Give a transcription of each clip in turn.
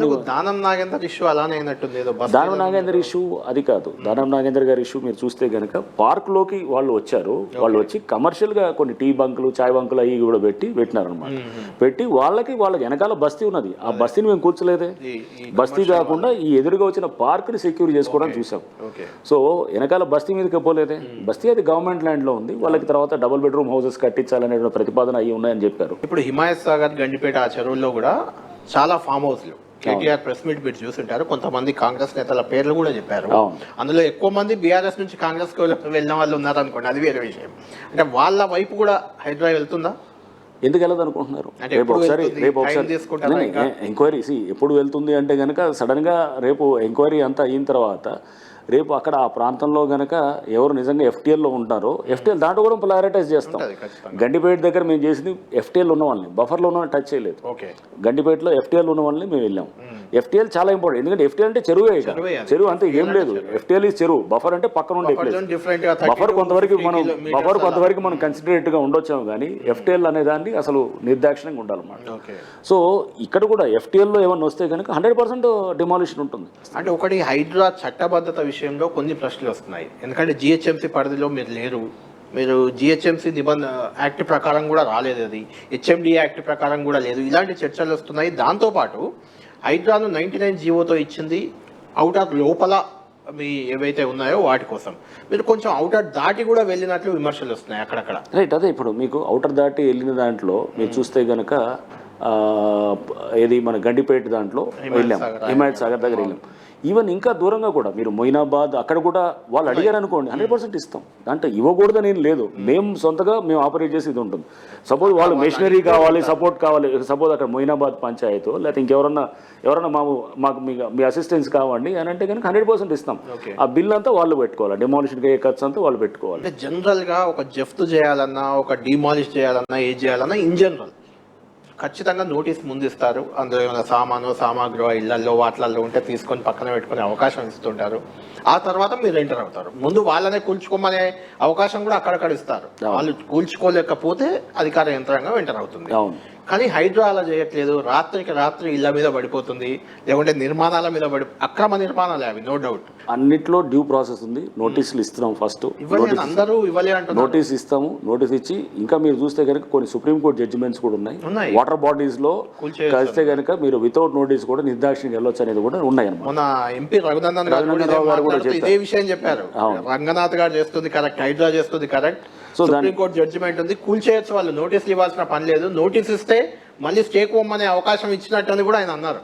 నువ్వు దానం నాగేందర్ ఇష్యూ అలానే అయినట్టుంది ఏదో బస్ దానం నాగేందర్ ఇష్యూ అది కాదు. దానం నాగేందర్ గారి ఇష్యూ మీరు చూస్తే కనుక పార్క్లోకి వాళ్ళు వచ్చారు. వాళ్ళు వచ్చి కమర్షియల్గా కొన్ని టీ బంకులు చాయ్ బంకులు అవి కూడా పెట్టి పెట్టినారనమాట పెట్టి వాళ్ళకి వాళ్ళకి వెనకాల బస్తీ ఉన్నది. ఆ బస్తీని మేము కూర్చోలేదే బస్తీ కాకుండా ఈ ఎదురుగా వచ్చిన పార్క్ని సెక్యూర్ చేసుకోవడం చూసాం. సో వెనకాల బస్తీ మీదకి పోలేదే. బస్తీ అది గవర్నమెంట్ ల్యాండ్లో ఉంది. వాళ్ళకి తర్వాత డబుల్ బెడ్రూమ్ హౌసెస్ కట్టించాలనే ప్రతిపాదన అయ్యి ఉన్నాయని చెప్పారు. ఇప్పుడు హిమాయత్ సాగర్ గండిపేట ఆ చెరువుల్లో కూడా చాలా ఫామ్ హౌస్లు కేటీఆర్ ప్రెస్ మీట్ మీరు చూసుంటారు కొంతమంది కాంగ్రెస్ నేతల పేర్లు కూడా చెప్పారు. అందులో ఎక్కువ మంది బీఆర్ఎస్ నుంచి కాంగ్రెస్కి వెళ్ళిన వాళ్ళు ఉన్నారు అనుకోండి అది వేరే విషయం అంటే వాళ్ళ వైపు కూడా హైదరాబాద్ వెళ్తుందా ఎందుకు వెళ్ళదు అనుకుంటున్నారు అంటే రేపు ఒకసారి? రేపు ఒకసారి? ఎంక్వైరీ ఎప్పుడు వెళ్తుంది అంటే గనక సడన్గా రేపు ఎంక్వైరీ అంతా అయిన తర్వాత రేపు అక్కడ ఆ ప్రాంతంలో గనక ఎవరు నిజంగా FTL లో ఉంటారో ఎఫ్టీఎల్ దాంట్లో కూడా ప్రయారిటైజ్ చేస్తాం. గండిపేట దగ్గర మేము చేసింది ఎఫ్టీఎల్ ఉన్న వాళ్ళని. బఫర్లో ఉన్న వాళ్ళని టచ్ చేయలేదు. గండిపేటలో ఎఫ్టీఎల్ ఉన్న వాళ్ళని మేము వెళ్ళాం. ఎఫ్టీఎల్ చాలా ఇంపార్టెంట్ ఎందుకంటే ఎఫ్టీఎల్ అంటే చెరువే చెరువే అంతే ఏం లేదు. ఎఫ్టీఎల్ ఈ చెరువు. బఫర్ అంటే పక్కన ఉండే ప్లేస్ డిఫరెంట్గా 30 బఫర్ కొంతవరకు 50 మనం బఫర్. కొంతవరకు మనం కన్సిడరేట్గా ఉండొచ్చాము కానీ ఎఫ్టీఎల్ అనే దాన్ని అసలు నిర్దాక్షిణ్యంగా ఉండాలన్నమాట. సో ఇక్కడ కూడా FTL లో ఏమన్నా వస్తే కనుక హండ్రెడ్ పర్సెంట్ డిమాలిషన్ ఉంటుంది. అంటే ఒకటి హైడ్రా చట్టబద్ధత విషయంలో కొన్ని ప్రశ్నలు వస్తున్నాయి. ఎందుకంటే జిహెచ్ఎంసీ పరిధిలో మీరు లేరు. మీరు జిహెచ్ఎంసీ నిబంధన యాక్ట్ ప్రకారం కూడా రాలేదు అది. హెచ్ఎండి యాక్ట్ ప్రకారం కూడా లేదు. ఇలాంటి చర్చలు వస్తున్నాయి. దాంతోపాటు హైడ్రాను నైన్టీ నైన్ జీవోతో ఇచ్చింది అవుటర్ లోపల మీ ఏవైతే ఉన్నాయో వాటి కోసం. మీరు కొంచెం అవుటర్ దాటి కూడా వెళ్ళినట్లు విమర్శలు వస్తున్నాయి అక్కడక్కడ. రైట్ అదే ఇప్పుడు మీకు అవుటర్ దాటి వెళ్ళిన దాంట్లో మీరు చూస్తే గనక ఏది మన గండిపేట దాంట్లో వెళ్ళాం. హిమాయత్ సాగర్ దగ్గర వెళ్ళాం. ఈవెన్ ఇంకా దూరంగా కూడా మీరు మొయినాబాద్ అక్కడ కూడా వాళ్ళు అడిగారు అనుకోండి హండ్రెడ్ పర్సెంట్ ఇస్తాం. అంటే ఇవ్వకూడదని ఏం లేదు. మేము సొంతగా మేము ఆపరేట్ చేసి ఇది ఉంటుంది. సపోజ్ వాళ్ళు మెషినరీ కావాలి సపోర్ట్ కావాలి సపోజ్ అక్కడ మొయినాబాద్ పంచాయతీ లేకపోతే ఇంకెవరన్నా ఎవరన్నా మా మాకు మీ మీ అసిస్టెన్స్ కావండి అని అంటే కనుక హండ్రెడ్ పర్సెంట్ ఇస్తాం. ఆ బిల్ అంతా వాళ్ళు పెట్టుకోవాలి. డెమాలిషన్కి అయ్యే ఖర్చు అంతా వాళ్ళు పెట్టుకోవాలి. అంటే జనరల్గా ఒక జఫ్త్ చేయాలన్నా ఒక డిమాలిష్ చేయాలన్నా ఏది చేయాలన్నా ఇన్ జనరల్ ఖచ్చితంగా నోటీస్ ముందు ఇస్తారు అందులో ఏమైనా సామాను సామాగ్రి ఇళ్ళలో వాటిలలో ఉంటే తీసుకొని పక్కన పెట్టుకునే అవకాశం ఇస్తుంటారు. ఆ తర్వాత మీరు ఎంటర్ అవుతారు. ముందు వాళ్ళనే కూల్చుకోమనే అవకాశం కూడా అక్కడక్కడ ఇస్తారు. వాళ్ళు కూల్చుకోలేకపోతే అధికార యంత్రాంగం ఎంటర్ అవుతుంది. కానీ హైడ్రా అలా చేయట్లేదు. రాత్రికి రాత్రి ఇళ్ళ మీద పడిపోతుంది. లేకుంటే నిర్మాణాల మీద పడి అక్రమ నిర్మాణాలే అవి నో డౌట్ అన్నిట్లో డ్యూ ప్రాసెస్ ఉంది. నోటీసులు ఇస్తున్నాం ఫస్ట్ అందరూ నోటీస్ ఇస్తాము. నోటీస్ ఇచ్చి ఇంకా మీరు చూస్తే కనుక కొన్ని సుప్రీంకోర్టు జడ్జిమెంట్స్ కూడా ఉన్నాయి. వాటర్ బాడీస్లో. కలిస్తే కనుక మీరు వితౌట్ నోటీస్ కూడా నిర్దాక్షిణ్యం వెళ్ళొచ్చు అనేది కూడా ఉన్నాయి మొన్న ఎంపీ రఘునందన్ గారు కూడా ఇదే విషయం చెప్పారు. రంగనాథ్ గారు చేస్తుంది కరెక్ట్ హైడ్రా చేస్తుంది కరెక్ట్. సుప్రీంకోర్టు జడ్జిమెంట్ ఉంది. కూల్చేయచ్చు వాళ్ళు. నోటీసులు ఇవ్వాల్సిన పని లేదు. నోటీస్ ఇస్తే మళ్ళీ స్టేక్ అనే అవకాశం ఇచ్చినట్టు అని కూడా ఆయన అన్నారు.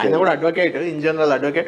ఆయన కూడా అడ్వకేట్ ఇన్ జనరల్ అడ్వకేట్.